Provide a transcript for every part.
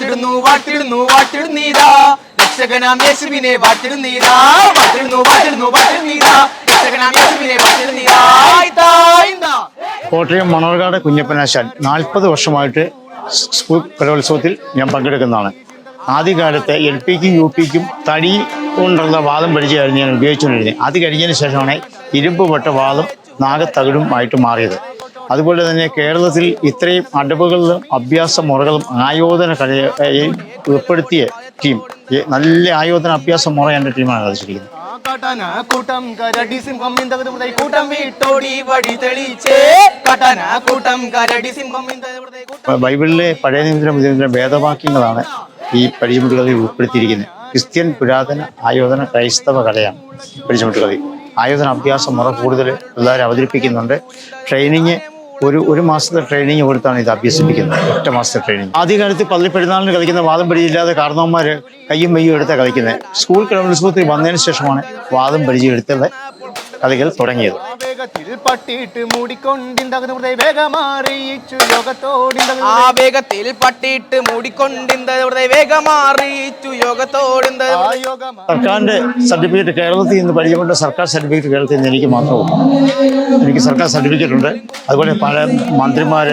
വാട്ടിടുന്നു വാട്ടിടുന്നു വാട്ടിടുന്നീതാ രക്ഷകനാം യേശുവിനെ വാട്ടിടുന്നീതാ വാട്ടിടുന്നു വാട്ടിടുന്നു വാട്ടിടുന്നീതാ രക്ഷകനാം യേശുവിനെ വാട്ടിടുന്നീതാ. കോട്ടയം മണർകാട് കുഞ്ഞപ്പനാശാൻ നാൽപ്പത് വർഷമായിട്ട് സ്കൂൾ കലോത്സവത്തിൽ ഞാൻ പങ്കെടുക്കുന്നതാണ്. ആദ്യകാലത്ത് എൽ പിക്കും യു പിക്കും തടി കൊണ്ടുള്ള വാദം പഠിച്ചായിരുന്നു ഞാൻ ഉപയോഗിച്ചുകൊണ്ടിരുന്നത്. അത് കഴിഞ്ഞതിന് ശേഷമാണ് ഇരുമ്പ് പെട്ട വാദം നാഗത്തകിടും ആയിട്ട് മാറിയത്. അതുപോലെ തന്നെ കേരളത്തിൽ ഇത്രയും അടവുകളിലും അഭ്യാസ മുറകളും ആയോധന കലയെ ഉൾപ്പെടുത്തിയ ടീം നല്ല ആയോധന അഭ്യാസ മുറ എന്റെ ടീമാണ് കളിച്ചിരിക്കുന്നത് കടന കൂട്ടം കരടി സിംഹം കൂട്ടം വിട്ടോടി വടി തെളിച്ചേ. കടന കൂട്ടം കരടി സിംഹം ബൈബിളിലെ പഴയ നിയമത്തിലെ നിയമത്തിലും വേദവാക്യങ്ങളാണ് ഈ പഴിമുട്ടുകളിൽ ഉൾപ്പെടുത്തിയിരിക്കുന്നത്. ക്രിസ്ത്യൻ പുരാതന ആയോധന ക്രൈസ്തവ കലയാണ് പഴിമുട്ടുകളി ആയോധന അഭ്യാസ മുറ കൂടുതൽ പിള്ളേർ അവതരിപ്പിക്കുന്നുണ്ട്. ട്രെയിനിങ് ഒരു ഒരു മാസത്തെ ട്രെയിനിങ് കൊടുത്താണ് ഇത് അഭ്യസിപ്പിക്കുന്നത്. ഒറ്റ മാസത്തെ ട്രെയിനിങ് ആദ്യകാലത്ത് പള്ളി പെരുന്നാളിന് കളിക്കുന്ന വാദം പരിചയമില്ലാതെ കാരണവന്മാർ കയ്യും മെയ്യും എടുത്താണ് കളിക്കുന്നത് സ്കൂൾ കലോത്സവത്തിൽ വന്നതിന് ശേഷമാണ് വാദം പരിചയം എടുത്തുള്ള കളികൾ തുടങ്ങിയത്. ആ വേഗത്തിൽ പട്ടിയിട്ട് സർക്കാരിന്റെ സർട്ടിഫിക്കറ്റ് കേരളത്തിൽ നിന്ന് പരിചയപ്പെട്ട സർക്കാർ സർട്ടിഫിക്കറ്റ് കേരളത്തിൽ നിന്ന് എനിക്ക് മാത്രമേ ഉള്ളൂ. എനിക്ക് സർക്കാർ സർട്ടിഫിക്കറ്റ് ഉണ്ട്. അതുപോലെ പല മന്ത്രിമാർ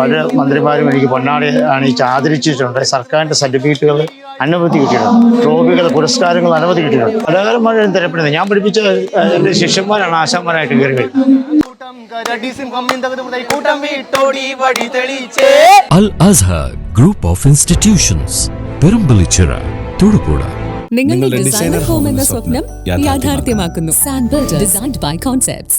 പല മന്ത്രിമാരും എനിക്ക് പൊന്നാടി അണിയിച്ച് ആദരിച്ചിട്ടുണ്ട്. സർക്കാരിന്റെ സർട്ടിഫിക്കറ്റുകൾ അനവധി കിട്ടിയിട്ടുണ്ട്. ട്രോഫികൾ പുരസ്കാരങ്ങൾ അനവധി കിട്ടിയിട്ടുണ്ട്. കലാകാരന്മാരും തരപ്പെടുന്നത് ഞാൻ പഠിപ്പിച്ച എന്റെ എന്റെ ശിഷ്യന്മാരാണ് ആശാന്മാരായിട്ട് കയറി വരുന്നത് കൂട്ടം കരടി സിംഹം ഇന്തകത് ഉടൈ കൂട്ടം വിട്ടോടി വഴി തെളിച്ചേ. Al Azhar Group of Institutions, Perumpillichira Thodupuzha. നിങ്ങളുടെ ഡിസൈനർ ഹോം എന്ന സ്വപ്നം യാഥാർത്ഥ്യമാക്കുന്നു. Designed by concepts